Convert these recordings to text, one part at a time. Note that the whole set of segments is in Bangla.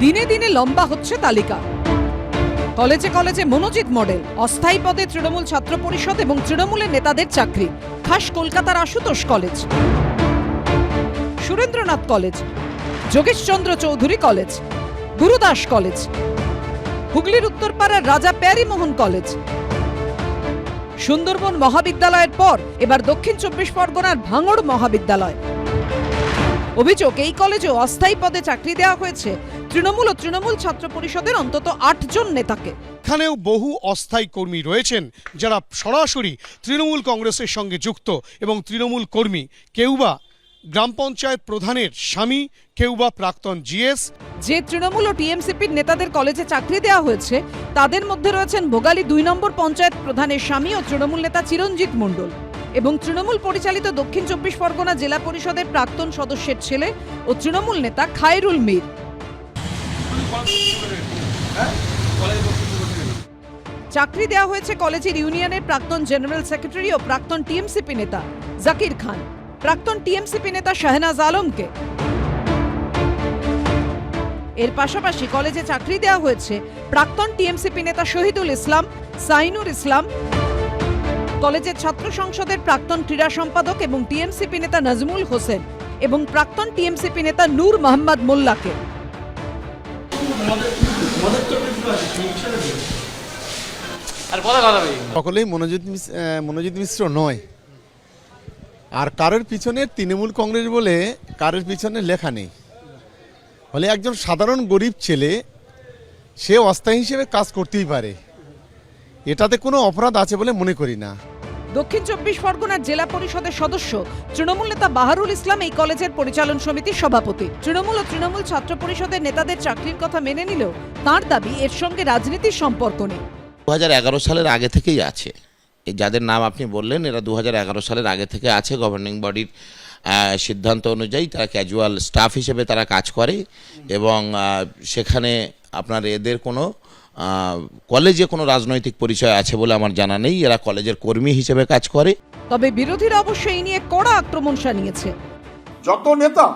দিনে দিনে লম্বা হচ্ছে তালিকা। কলেজে কলেজে মনোজিৎ মডেল, অস্থায়ী পদে তৃণমূল ছাত্র পরিষদ এবং তৃণমূলের নেতাদের চাকরি, খাস কলকাতার Ashutosh college. Surendranath college, Jogeshchandra Chowdhury college, Gurudas college, হুগলির উত্তরপাড়ার রাজা প্যারিমোহন কলেজ। সুন্দরবন মহাবিদ্যালয়ের পর এবার দক্ষিণ চব্বিশ পরগনার ভাঙড় মহাবিদ্যালয়। অভিযোগ, এই কলেজেও অস্থায়ী পদে চাকরি দেওয়া হয়েছে তৃণমূল ও তৃণমূল ছাত্র পরিষদের অন্তত আটজন নেতাকে। এখানেও বহু অস্থায়ী কর্মী রয়েছেন যারা সরাসরি তৃণমূল কংগ্রেসের সঙ্গে যুক্ত এবং তৃণমূল কর্মী। কেউ বা গ্রাম পঞ্চায়েত প্রধানের স্বামী কেউ বা প্রাক্তন জিএস। যে তৃণমূল ও টিএমসিপির নেতাদের কলেজে চাকরি দেওয়া হয়েছে তাদের মধ্যে রয়েছেন ভোগালী দুই নম্বর পঞ্চায়েত প্রধানের স্বামী ও তৃণমূল নেতা চিরঞ্জিত মণ্ডল এবং তৃণমূল পরিচালিত দক্ষিণ চব্বিশ পরগনা জেলা পরিষদের প্রাক্তন সদস্যের ছেলে ও তৃণমূল নেতা খায়রুল মীর। চাকরি দেওয়া হয়েছে কলেজের ইউনিয়নের প্রাক্তন জেনারেল সেক্রেটারি ও প্রাক্তন টিএমসিপি নেতা জাকির খান। প্রাক্তন টিএমসিপি নেতা শাহনাজ আলমকে। এর পাশাপাশি কলেজে চাকরি দেওয়া হয়েছে প্রাক্তন টিএমসিপি নেতা শহীদুল ইসলাম, সাইনুর ইসলাম। কলেজের ছাত্র সংসদের প্রাক্তন ক্রীড়া সম্পাদক এবং টিএমসিপি নেতা নাজমুল হোসেন এবং প্রাক্তন টিএমসিপি নেতা নূর মোহাম্মদ মোল্লাকে। সকলেই মনোজিৎ মনোজিৎ মিশ্র নয়। আর কারোর পিছনে তৃণমূল কংগ্রেস বলে কারোর পিছনে লেখা নেই। ফলে একজন সাধারণ গরিব ছেলে, সে অস্থায়ী হিসেবে কাজ করতেই পারে। এটাতে কোনো অপরাধ আছে বলে মনে করি না। দক্ষিণ চব্বিশ পরগনার জেলা পরিষদের সদস্য তৃণমূল নেতা বাহারুল ইসলাম এই কলেজের পরিচালন সমিতির সভাপতি। তৃণমূল ও তৃণমূল ছাত্র পরিষদের নেতাদের চাকরির কথা মেনে নিলেও তার দাবি এর সঙ্গে রাজনীতির সম্পর্ক নেই। দু হাজার এগারো সালের আগে থেকেই আছে। যাদের নাম আপনি বললেন, এরা দু হাজার এগারো সালের আগে থেকে আছে। গভর্নিং বডির সিদ্ধান্ত অনুযায়ী তারা ক্যাজুয়াল স্টাফ হিসেবে তারা কাজ করে এবং সেখানে আপনার এদের কোনো কলেজে কোনো রাজনৈতিক পরিচয় আছে বলে আমার জানা নেই। এরা কলেজের কর্মী হিসেবে কাজ করে। তবে বিরোধীরা অবশ্য এই নিয়ে কড়া আক্রমণ শানিয়েছে। যত নেতা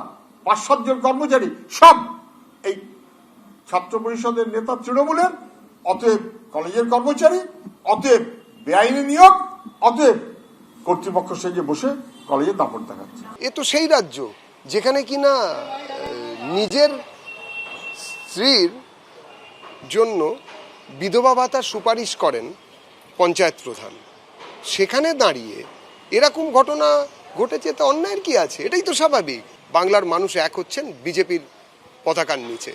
পাঁচ সাতজন কর্মচারী সব এই ছাত্র পরিষদের নেতা তৃণমূলের অতএব কলেজের কর্মচারী অতএব বেআইনি নিয়োগ অতএব কর্তৃপক্ষ সেজে বসে কলেজে দাপট দেখাচ্ছে। এ তো সেই রাজ্য যেখানে কিনা আহ, নিজের স্ত্রীর জন্য বিধবা ভাতার সুপারিশ করেন পঞ্চায়েত প্রধান। সেখানে দাঁড়িয়ে এরকম ঘটনা ঘটেছে তো অন্যায়ের কি আছে? এটাই তো স্বাভাবিক। বাংলার মানুষ এক হচ্ছেন বিজেপির পতাকার নিচে।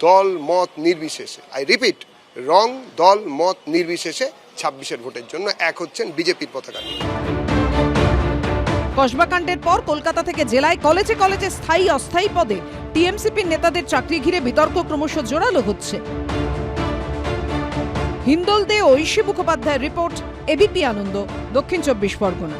দল, মত নির্বিশেষে। আই রিপিট রং, দল, মত নির্বিশেষে ছাব্বিশের ভোটের জন্য এক হচ্ছেন বিজেপির পতাকার নিচে। কসবাকাণ্ডের পর কলকাতা থেকে জেলায় কলেজে কলেজে স্থায়ী অস্থায়ী পদে টিএমসিপির নেতাদের চাকরি ঘিরে বিতর্ক ক্রমশ জোরালো হচ্ছে। হিন্দল দে ঐশী মুখোপাধ্যায়ের রিপোর্ট এবিপি আনন্দ দক্ষিণ চব্বিশ পরগনা।